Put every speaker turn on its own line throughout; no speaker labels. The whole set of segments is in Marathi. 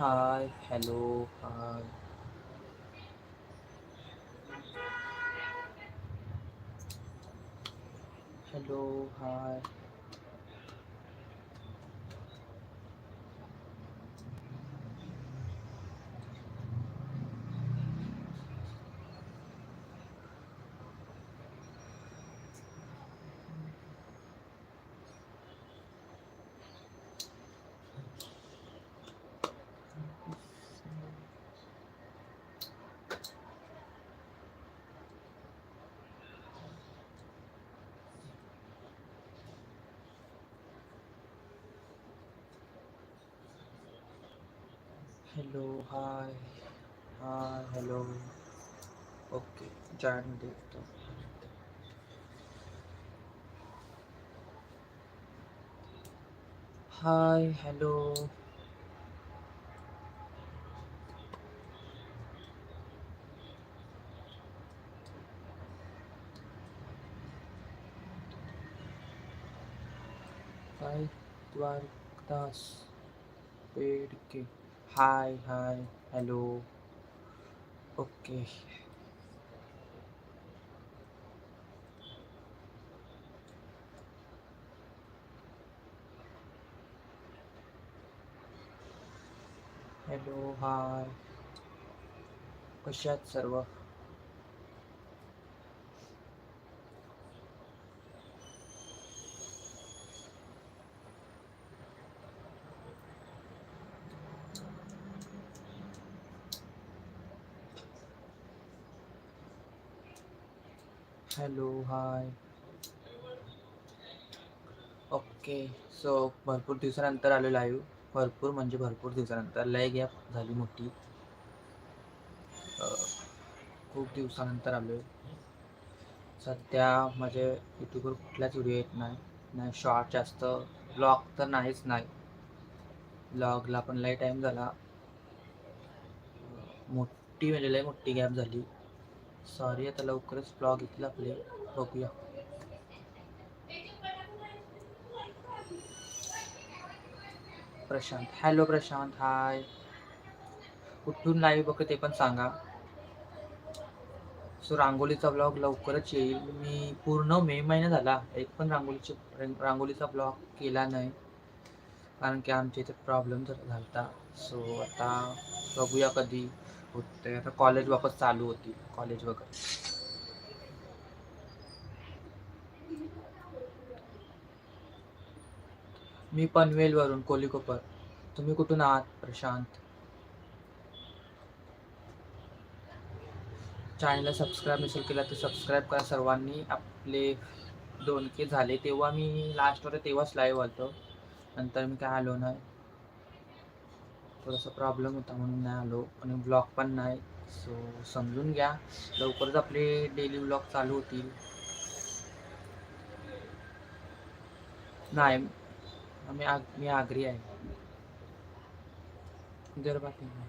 Hi hello hi hello hi hello hi hi hello okay join देतो हाय हॅलो काय Dwarkadas Pedke hi hi hello okay hello hi कसे आहेत सर्व? हॅलो हाय ओके सो भरपूर दिवसानंतर आलो लाईव्ह भरपूर म्हणजे भरपूर दिवसानंतर. लय गॅप झाली मोठी. खूप दिवसानंतर आलो आहे सध्या माझे यूट्यूबवर कुठलाच व्हिडिओ येत नाही. नाही शॉर्ट जास्त. ब्लॉग तर नाहीच नाही. ब्लॉगला पण लय टाईम झाला. मोठी म्हणजे लय मोठी गॅप झाली. सॉरी आता लवकरच ब्लॉग येतील आपले. बघूया. प्रशांत. हॅलो प्रशांत. हाय कुठून लाईव्ह बघ ते पण सांगा. सो रांगोलीचा ब्लॉग लवकरच येईल. मी पूर्ण मे महिना झाला. एक पण रांगोलीची रांगोलीचा ब्लॉग केला नाही. कारण की आमच्या इथे प्रॉब्लेम जर झाला सो आता बघूया कधी. होते. आता कॉलेज वापस चालू होती कॉलेज वगैरे. मी पनवेलवरून कोलिकोपर. तुम्ही कुठून आहात? प्रशांत. चॅनलला सबस्क्राईब नसेल केला तर सबस्क्राईब करा सर्वांनी. आपले दोन के झाले. तेव्हा मी लास्टवर तेव्हाच लाईव्ह आलतो. नंतर मी काय आलो नाही. थोडासा प्रॉब्लेम होता म्हणून नाही आलो. आणि ब्लॉग पण नाही. सो समजून घ्या. लवकरच आपले डेली ब्लॉग चालू होतील. नाही. मी आग मी आग्री आहे. विदर्भातील नाही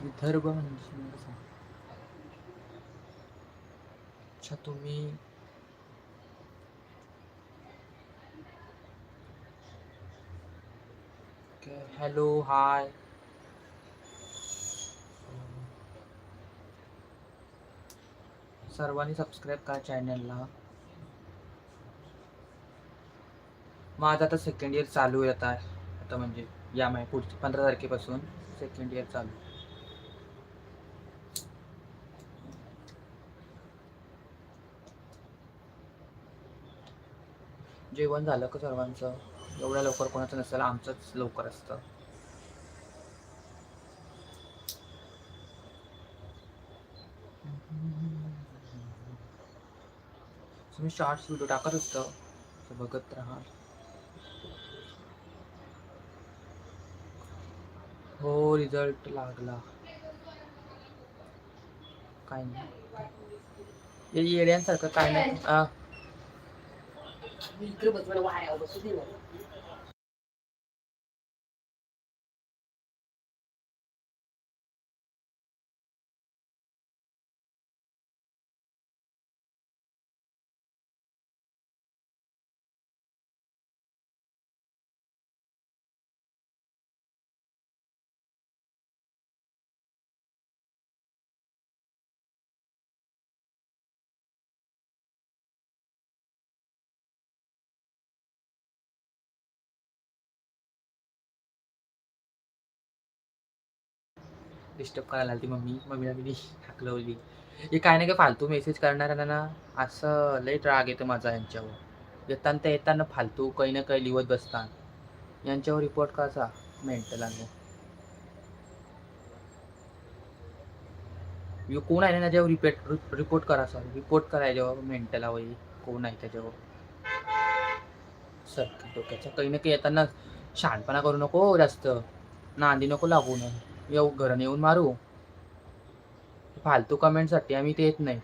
विदर्भ म्हणजे अच्छा तुम्ही हॅलो हाय. सर्वांनी सबस्क्राईब करा चॅनलला माझं आता सेकंड इयर चालू आहे आता. आता म्हणजे या महिन्यात पुढची पंधरा तारखेपासून सेकंड इयर चालू. जेवण झालं का सर्वांचं? एवढ्या लवकर कोणाचं नसेल आमचंच लवकर असतं. तुम्ही शॉर्ट्स व्हिडिओ टाकत असतं तर बघत राहा. हो रिझल्ट लागला. काय नाही. येड्यांसारखं काय नाही. डिस्टर्ब करायला आली मम्मी. मम्मीला मी हाकलवली. हे काय नाही काय फालतू मेसेज करणाऱ्यांना ना असं लई राग येतो माझा यांच्यावर. येताना ते येताना फालतू काही ना काही लिवत बसतात. यांच्यावर रिपोर्ट कसा? मेंटल यो कोण आहे ना त्याच्यावर रिपेट रिपोर्ट करा सर रिपोर्ट करा याच्यावर मेंटला वही कोण आहे त्याच्यावर? सर डोक्याच्या काही ना काही येताना शहाणपणा करू नको जास्त. नांदी नको लागू नये येऊ घराने येऊन मारू. फालतू कमेंटसाठी आम्ही ते येत नाही.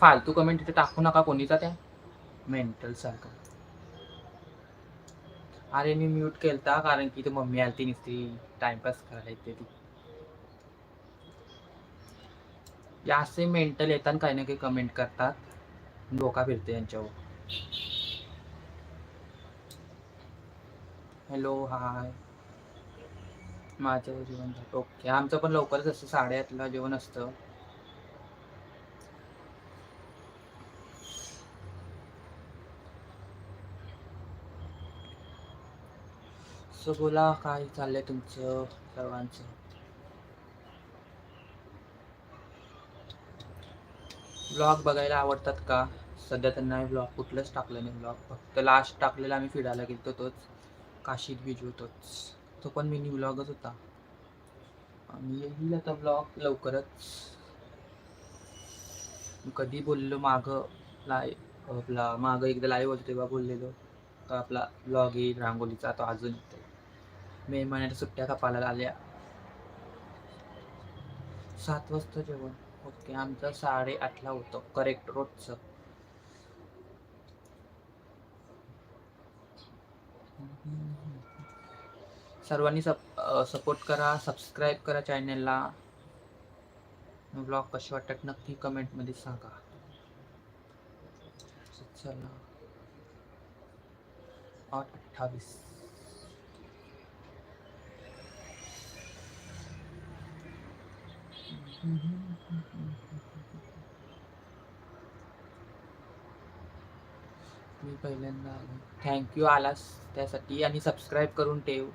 फालतू कमेंट तिथे टाकू नका कोणीचा त्या. मेंटल सारखं. अरे मी म्यूट केलता कारण की ते मम्मी आलती नुसती. टाइमपास करायला येते ती. या असे मेंटल येतात काही ना काही कमेंट करतात. धोका फिरते यांच्यावर. हॅलो हाय माझं जेवण झालं. ओके आमचं पण लवकरच असतं साडेआठला जेवण असतं. सो बोला काय चाललंय तुमचं सर्वांचं? ब्लॉग बघायला आवडतात का? सध्या त्यांना ब्लॉग कुठलंच टाकलं नाही ब्लॉग फक्त लास्ट टाकलेला आम्ही फिरायला गेलो तोच. काशीत बीज होतोच तो पण मिनी ब्लॉगच होता. आणि येईल आता ब्लॉग लवकरच. कधी बोललो मागं लाय आपला मागं एकदा लाईव्ह होतो तेव्हा बोललेलो. का आपला ब्लॉग येईल रांगोलीचा तो अजून येतो मे महिन्याच्या सुट्ट्या कपाला आल्या. सात वाजता जेवण. ओके आमचं साडे आठला होतं. करेक्ट रोजचं. सर्वांनी सप सपोर्ट करा सबस्क्राईब करा चॅनलला ब्लॉग कसे वाटतात नक्की कमेंटमध्ये सांगा. चला. अठ्ठावीस. मी पहिल्यांदा आलो. थँक्यू आलास त्यासाठी आणि सबस्क्राईब करून ठेव.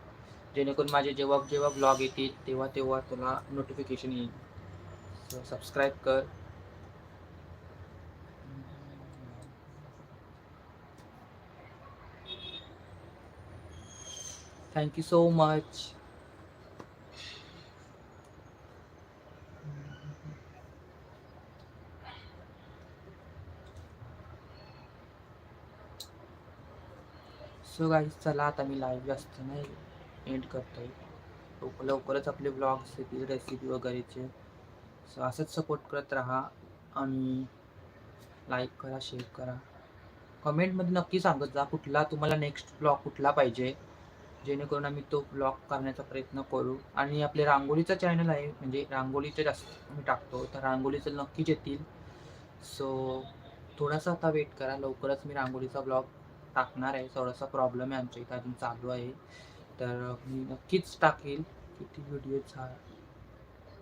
जेणेकरून माझे जेव्हा जेव्हा ब्लॉग येतील तेव्हा तेव्हा तुला नोटिफिकेशन येईल. सो सबस्क्राईब कर. Thank you so much so guys चला आता मी लाईव्ह जास्त नाही एंड करतोय. लवकर लवकरच आपले ब्लॉग्स येतील रेसिपी वगैरेचे. सो असंच सपोर्ट करत राहा आणि लाईक करा शेअर करा. कमेंटमध्ये नक्की सांगत जा कुठला तुम्हाला नेक्स्ट ब्लॉग कुठला पाहिजे. जेणेकरून आम्ही तो ब्लॉग करण्याचा प्रयत्न करू. आणि आपले रांगोळीचं चॅनल आहे म्हणजे रांगोळीचं जास्त मी टाकतो तर रांगोळीचं नक्कीच येतील. सो थोडासा आता वेट करा लवकरच मी रांगोळीचा ब्लॉग टाकणार आहे. थोडासा प्रॉब्लेम आहे आमच्या इथं अजून चालू आहे. तर मी नक्कीच टाकेल. किती व्हिडिओ झा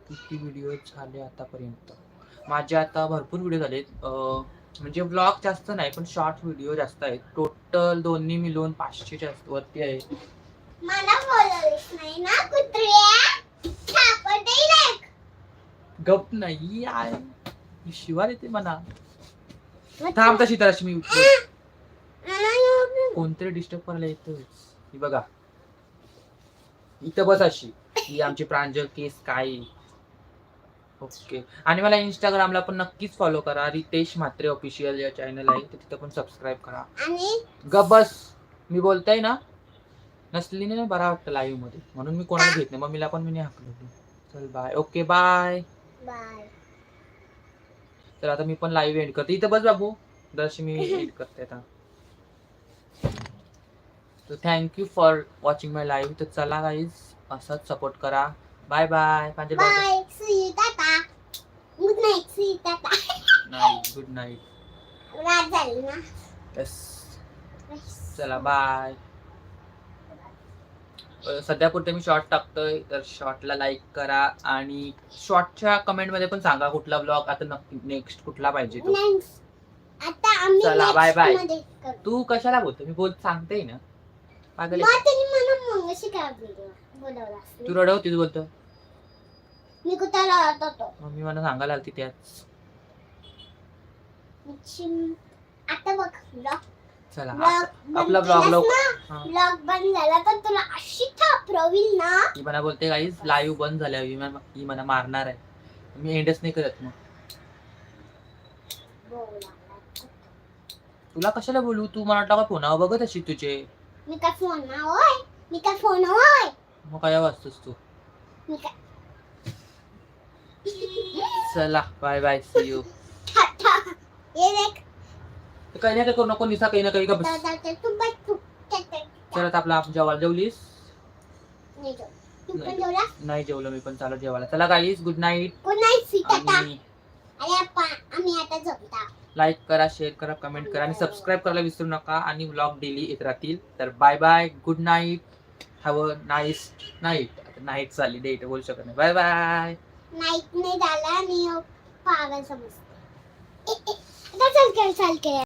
किती व्हिडिओ झाले आतापर्यंत? माझे आता भरपूर व्हिडिओ झालेत. म्हणजे ब्लॉग जास्त नाही पण शॉर्ट व्हिडिओ जास्त आहेत. टोटल दोन्ही मिळून पाचशे जास्त वरती आहे. गप नाही आहे शिवार येते म्हणा. थांब तशी तर अशी मी कोणतरी डिस्टर्ब करायला येतोच ही बघा. इथं बस अशी. ही आमची प्रांजल केस काय? ओके आणि मला इंस्टाग्रामला पण नक्कीच फॉलो करा. रितेश म्हात्रे ऑफिशियल या चॅनल आहे. तर तिथं पण सबस्क्राईब करा.
आणि?
गप बस. मी बोलताय ना? नसली नाही बरा वाटतं लाईव्हमध्ये. म्हणून मी कोणाला घेत नाही. मम्मीला पण मी नाही हाकलो चल बाय ओके बाय
बाय
तर आता मी पण लाईव्ह एंड करते. इथं बस बाबू. दर्शी मी एंड करते आता. तर thank you for watching my live तर चला गाईज असंच सपोर्ट करा. Bye bye पांजल
bye tata good night tata
good night
रात झाली ना
येस चला बाय सध्या पुरते मी शॉर्ट टाकतोय तर शॉर्टला लाईक करा आणि शॉर्टच्या कमेंटमध्ये पण सांगा कुठला ब्लॉग आता नक्की नेक्स्ट कुठला पाहिजे तो.
नेक्स्ट आम्ही
चला,
next
bye bye.
मध्ये करू.
तू कशाला बोलतो मी बोल सांगते ना. पागल आहे.
मग त्यांनी मला मगाशी काय बोलवलं बोलवलं असेल.
तू रडवतीस बोलतो.
मी रडत होतो?
मम्मी मला सांगायला आलती त्याच
मी चिम- आता बघ
चला आता आपला लवकर- हा.
vlog बंद झाला तर तुला अशी थापरवील ना?
ही मला बोलते काहीच लाईव्ह बंद झाल्या ही मला- ही मला मारणार आहे. मी एंडच नाही करत मग. तुला कशाला बोलू? तू मला वाटलं का फोनावर बघत अशी तुझे.
मी काय फोन ना होय मी काय फोन होय
मग काय वाचतोस तू
मी काय
चला bye bye see you
tata. ये देख
काही नाही काय करू नको निसा काही ना काही का बस
दादा ते तू बस तू ते- ते-
चला आता आपला जेवायला जेवलीस
नाही जेव. तू पण
नाही.
जेवला
नाही जेवलो मी पण चालू जेवायला चला guys good night
good night see tata
आणि
अरे आपण आम्ही आता झोपता
लाईक करा शेअर करा कमेंट करा आणि सबस्क्राईब करायला विसरू नका आणि व्लॉग डेली येत राहतील. तर bye bye good night have a nice night आता नाईट चालली डेट बोलू शकत नाही. बाय बाय
नाईट नाही झाला आणि पागल समजते. चल चल चल.